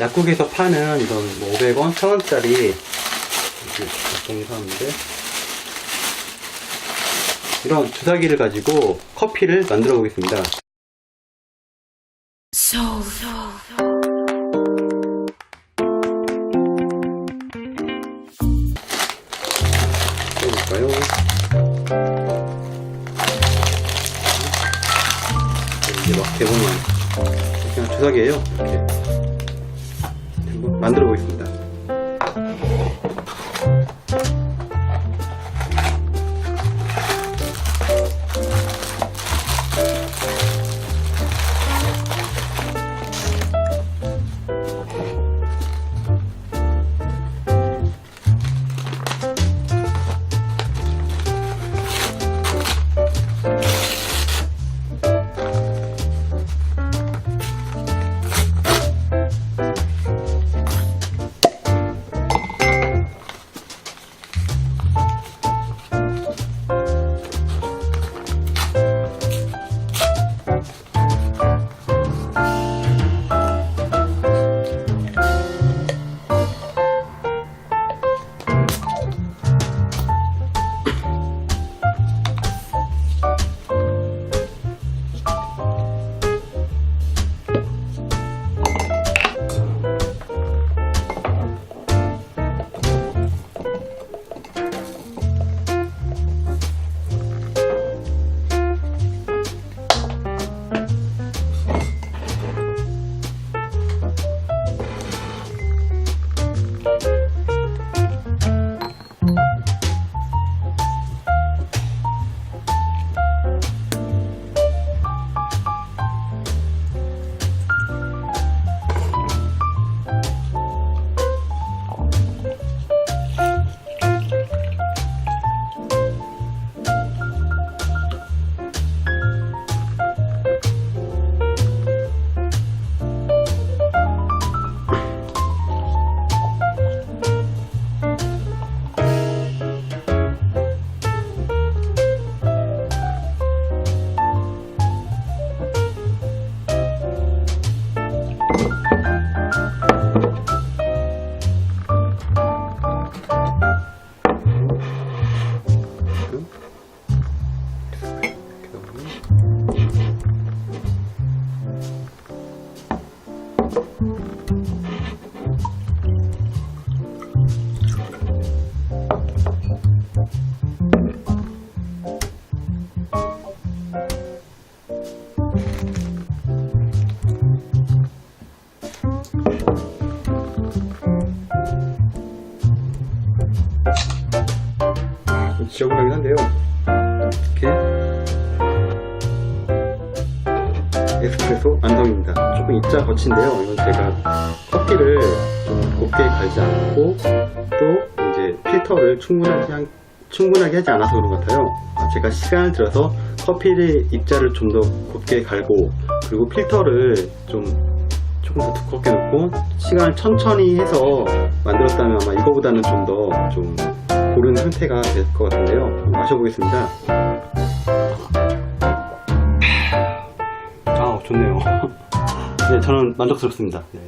약국에서 파는 이런 뭐 500원, 1000원짜리 이렇게 작동이 사는데 이런 주사기를 가지고 커피를 만들어 보겠습니다. So, 해볼까요? 이제 막 대보면 그냥 주사기예요. 이렇게 만들어 보겠습니다. 지저분하긴 한데요. 이렇게 에스프레소 완성입니다. 조금 입자 거친데요. 이건 제가 커피를 좀 곱게 갈지 않고 또 이제 필터를 충분하게, 한- 충분하게 하지 않아서 그런 것 같아요. 아, 제가 시간을 들어서 커피를 입자를 좀 더 곱게 갈고 그리고 필터를 좀 조금 더 두껍게 넣고 시간을 천천히 해서 만들었다면 아마 이거보다는 좀 더좀 고른 형태가 될 것 같은데요. 마셔보겠습니다. 네, 저는 만족스럽습니다. 네.